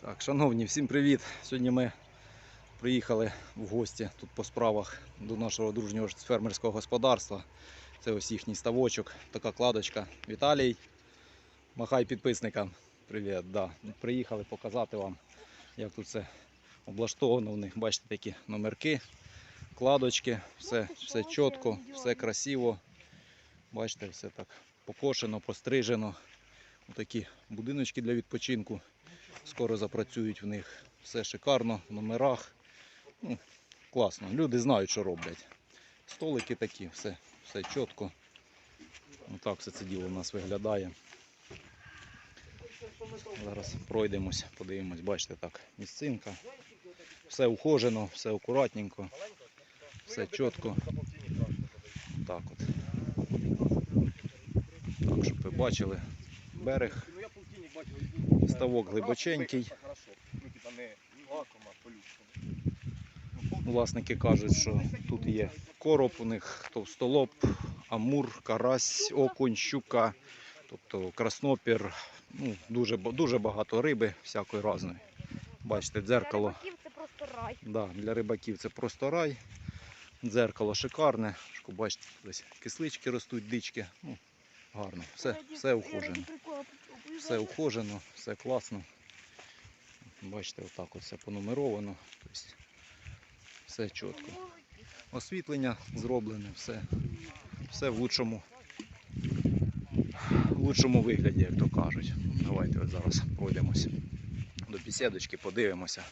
Так, шановні, всім привіт! Сьогодні ми приїхали в гості тут по справах до нашого дружнього фермерського господарства. Це ось їхній ставочок, така кладочка. Віталій, махай підписникам. Привіт, да. Приїхали показати вам, як тут все облаштовано. У них бачите такі номерки, кладочки, все, все чітко, все красиво. Бачите, все так покошено, пострижено. Такі будиночки для відпочинку. Скоро запрацюють в них. Все шикарно, в номерах. Ну, класно. Люди знають, що роблять. Столики такі, все, все чітко. Отак все це діло у нас виглядає. Зараз пройдемось, подивимось, бачите, так, місцинка. Все ухожено, все акуратненько, все чітко. Так от. Так, щоб ви бачили берег. Ставок глибоченький. Власники кажуть, що тут є короб, у них товстолоб, амур, карась, окунь, щука, тобто краснопір. Ну, дуже, дуже багато риби всякої різної. Бачите, дзеркало. Для рибаків це просто рай. Да, для рибаків це просто рай. Дзеркало шикарне. Бачите, десь кислички ростуть, дички. Ну, гарно. Все, все ухожено. Все ухожено, все класно. Бачите, отак от все понумеровано. Тобто все чітко. Освітлення зроблене, все, все в лучшому, в лучшому вигляді, як то кажуть. Давайте от зараз пройдемося до бесідочки, подивимося,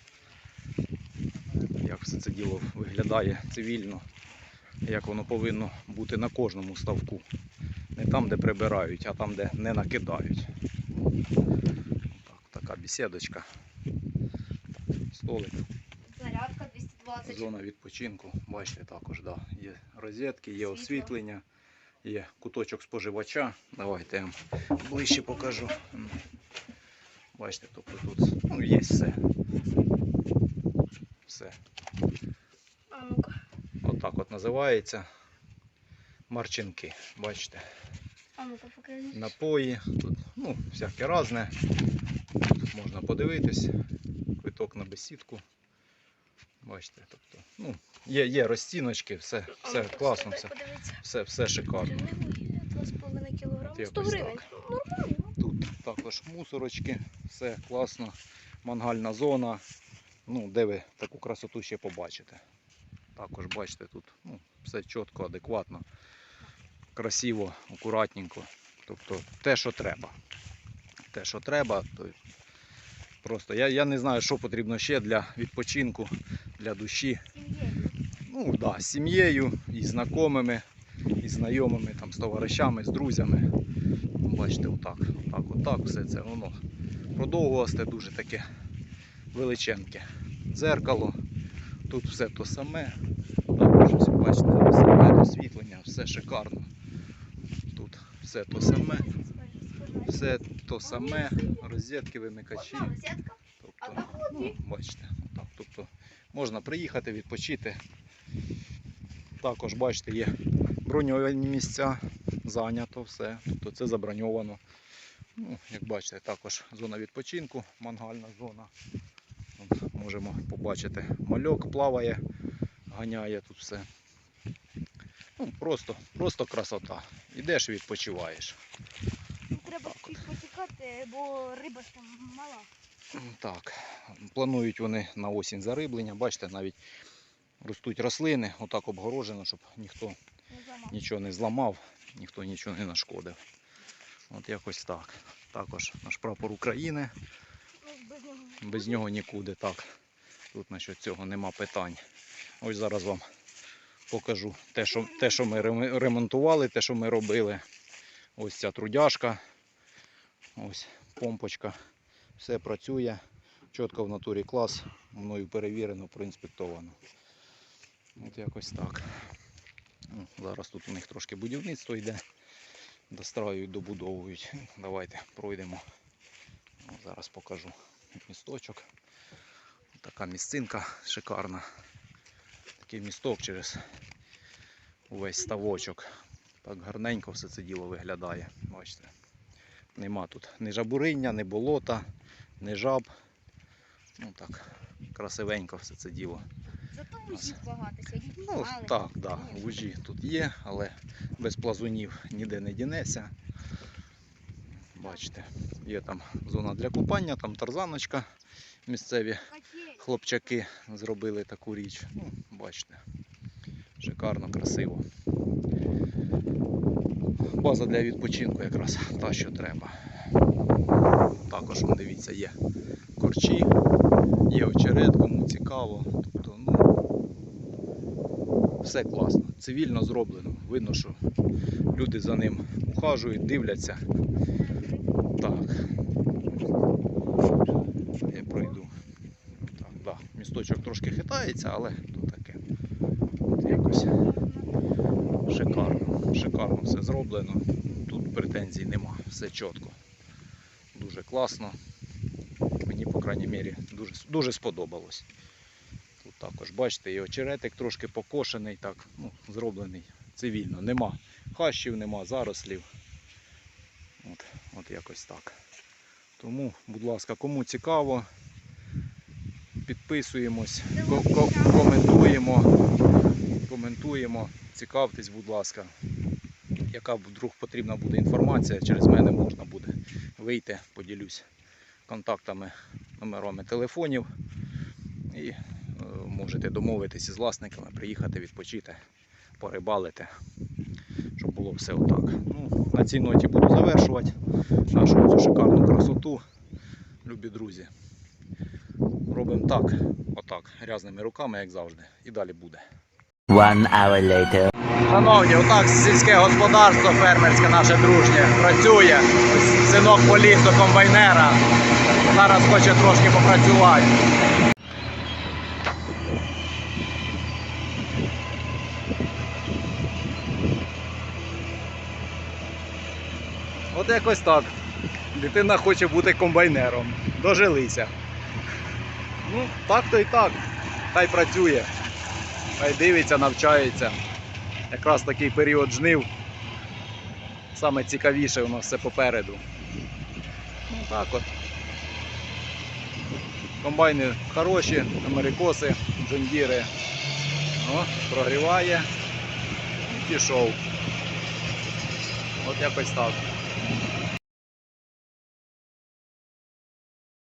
як все це діло виглядає цивільно, як воно повинно бути на кожному ставку. Не там, де прибирають, а там, де не накидають. Так, така бесідочка. Столик. Зарядка 220. Зона відпочинку. Бачите, також да. є розетки, є освітлення, є куточок споживача. Давайте я вам ближче покажу. Бачите, тобто тут ну, є все. Все. А ну-ка. От називається. Марчинки. Бачите. Напої. Тут ну, всяке різне. Тут можна подивитись. Квиток на бесідку. Бачите, тобто, ну, є, є розціночки, все, все класно, все, все, все шикарно. 2,5 От кілограми. 100 гривень. Нормально. Тут також мусорочки, все класно, мангальна зона. Ну, де ви таку красоту ще побачите. Також бачите, тут ну, все чітко, адекватно, красиво, акуратненько. Тобто те, що треба. Те, що треба, то просто я, я не знаю, що потрібно ще для відпочинку, для душі. Ну так, да, з сім'єю, і знайомими, і знайомими, там, з товаришами, з друзями. Ну, Бачите, отак, отак, отак, все це воно продовгувасте, дуже таке величеньке. Дзеркало, тут все то саме. Також бачите, саме освітлення, все шикарно. Все то саме, все то саме, розетки, вимикачі. Тобто, ну, бачите, отак. Тобто можна приїхати, відпочити. Також, бачите, є броньовані місця, зайнято все. Тобто це заброньовано. Ну, як бачите, також зона відпочинку, мангальна зона. От, можемо побачити, мальок плаває, ганяє тут все. Ну, просто, просто красота. Ідеш відпочиваєш. Треба чуть потікати, бо риба ж там мала. Так, планують вони на осінь зариблення. Бачите, навіть ростуть рослини, отак обгорожено, щоб ніхто Не нічого не зламав, ніхто нічого не нашкодив. От якось так. Також наш прапор України, Ну, без нього. без нього нікуди. Так. Тут насчет цього нема питань. Ось зараз вам покажу те, що, те, що ми ремонтували, те, що ми робили. Ось ця трудяшка, ось помпочка. Все працює. Чітко в натурі клас. Мною перевірено, проінспектовано. От якось так. Ну, Зараз тут у них трошки будівництво йде. Достраюють, добудовують. Давайте пройдемо. Зараз покажу місточок. Така місцинка шикарна. Такий місток через увесь ставочок. Так гарненько все це діло виглядає. Бачите. Нема тут ні жабуриння, ні болота, ні жаб. Ну так, красивенько все це діло. Зато вузів багато сьогодні. Ну знімали. так, вужі тут є, але без плазунів ніде не дінеся. Бачите, є там зона для купання, там тарзаночка. Місцеві хлопчаки зробили таку річ. Ну, бачите, шикарно, красиво. База для відпочинку якраз та, що треба. Також, дивіться, є корчі, є очерет, кому цікаво. Тобто, ну, все класно, цивільно зроблено. Видно, що люди за ним ухажують, дивляться. Так. Пройду. Так, да. Місточок трошки хитається, але то таке. От якось шикарно. Шикарно все зроблено. Тут претензій нема. Все чітко. Дуже класно. Мені, по крайній мірі, дуже, дуже сподобалось. Тут також, бачите, і очеретик трошки покошений, так, ну, зроблений цивільно. Нема хащів, нема зарослів. От, от якось так. Тому, будь ласка, кому цікаво, підписуємось, ко- ко- коментуємо, коментуємо, цікавтесь, будь ласка. Яка вдруг потрібна буде інформація, через мене можна буде вийти, поділюсь контактами, номерами телефонів. І е, можете домовитися з власниками, приїхати відпочити, порибалити, щоб було все отак. Ну, на цій ноті буду завершувати нашу цю шикарну красоту, любі друзі. Робимо так, отак, грязними руками, як завжди, і далі буде. One hour later. Шановні, отак сільське господарство фермерське наше дружнє працює. Синок поліз до комбайнера. Зараз хоче трошки попрацювати. От якось так. Дитина хоче бути комбайнером. Дожилися. Ну, так то і так. Хай працює. Хай дивиться, навчається якраз такий період жнив. Саме цікавіше у нас все попереду. Ну так от. Комбайни хороші, америкоси, джондіри. О, прогріває і пішов. От якось так.